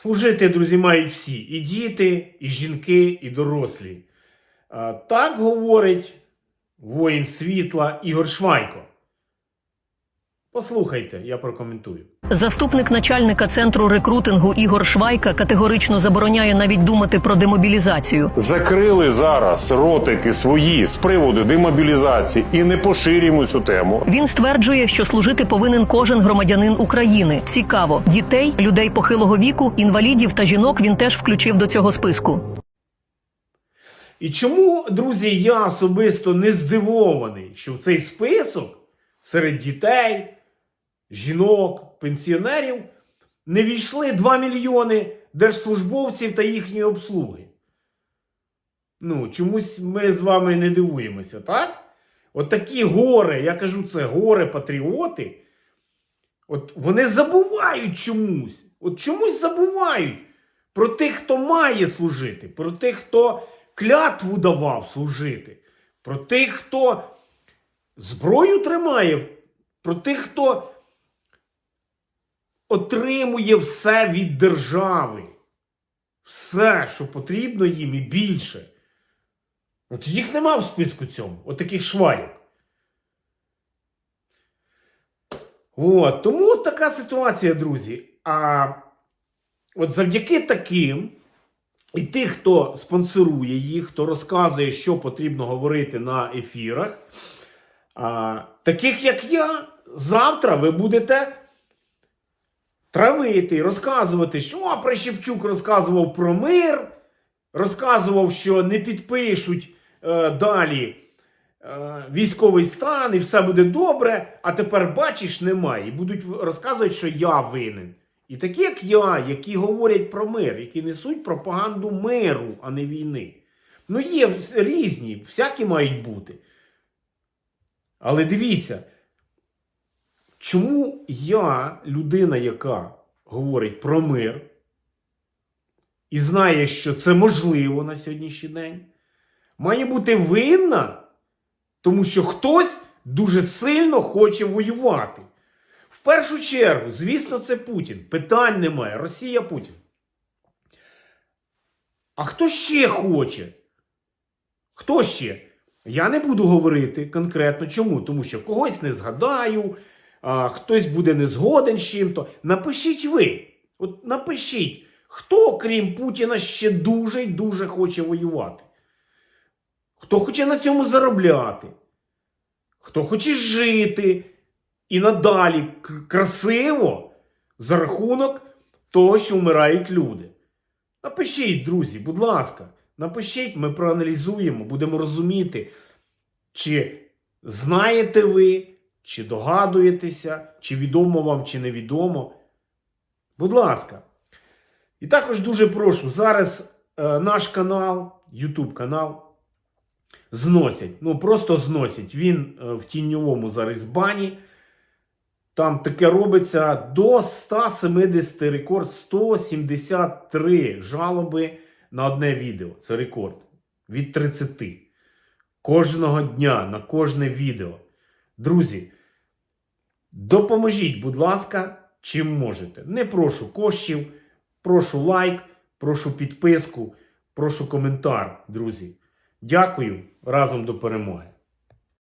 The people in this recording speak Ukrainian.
Служити, друзі, мають всі: і діти, і жінки, і дорослі. Так говорить воїн світла Ігор Швайко. Послухайте, я прокоментую. Заступник начальника центру рекрутингу Ігор Швайка категорично забороняє навіть думати про демобілізацію. Закрили зараз ротики свої з приводу демобілізації і не поширюємо цю тему. Він стверджує, що служити повинен кожен громадянин України. Цікаво, дітей, людей похилого віку, інвалідів та жінок він теж включив до цього списку. І чому, друзі, я особисто не здивований, що в цей список серед дітей, жінок, пенсіонерів не війшли 2 мільйони держслужбовців та їхньої обслуги. Ну, чомусь ми з вами не дивуємося, так? От такі гори, я кажу, це гори патріоти. От вони забувають чомусь. От чомусь забувають про тих, хто має служити, про тих, хто клятву давав служити, про тих, хто зброю тримає, про тих, хто отримує все від держави. Все, що потрібно їм і більше. От їх нема в списку цьому, от таких швайок. От, тому от така ситуація, друзі. А от завдяки таким, і тих, хто спонсорує їх, хто розказує, що потрібно говорити на ефірах, а, таких як я, завтра ви будете травити, розказувати, що «О, Прищепчук розказував про мир, розказував, що не підпишуть е, далі е, військовий стан і все буде добре, а тепер бачиш, немає. І будуть розказувати, що я винен. І такі, як я, які говорять про мир, які несуть пропаганду миру, а не війни. Ну, є різні, всякі мають бути. Але дивіться, чому я, людина, яка говорить про мир, і знає, що це можливо на сьогоднішній день, має бути винна, тому що хтось дуже сильно хоче воювати. В першу чергу, звісно, це Путін. Питань немає. Росія Путін. А хто ще хоче? Хто ще? Я не буду говорити конкретно чому. Тому що когось не згадаю, хтось буде не згоден з чим-то. Напишіть ви. От напишіть, хто, крім Путіна, ще дуже й дуже хоче воювати. Хто хоче на цьому заробляти? Хто хоче жити і надалі красиво за рахунок того, що вмирають люди. Напишіть, друзі, будь ласка, напишіть, ми проаналізуємо, будемо розуміти, чи знаєте ви, чи догадуєтеся, чи відомо вам, чи невідомо. Будь ласка. І також дуже прошу, зараз е, наш канал, YouTube канал, зносять. Ну, просто зносять. Він е, в тіньовому зараз бані. Там таке робиться до 170 рекорд 173 жалоби на одне відео. Це рекорд. Від 30. Кожного дня на кожне відео. Друзі, допоможіть, будь ласка, чим можете. Не прошу коштів, прошу лайк, прошу підписку, прошу коментар, друзі. Дякую разом до перемоги.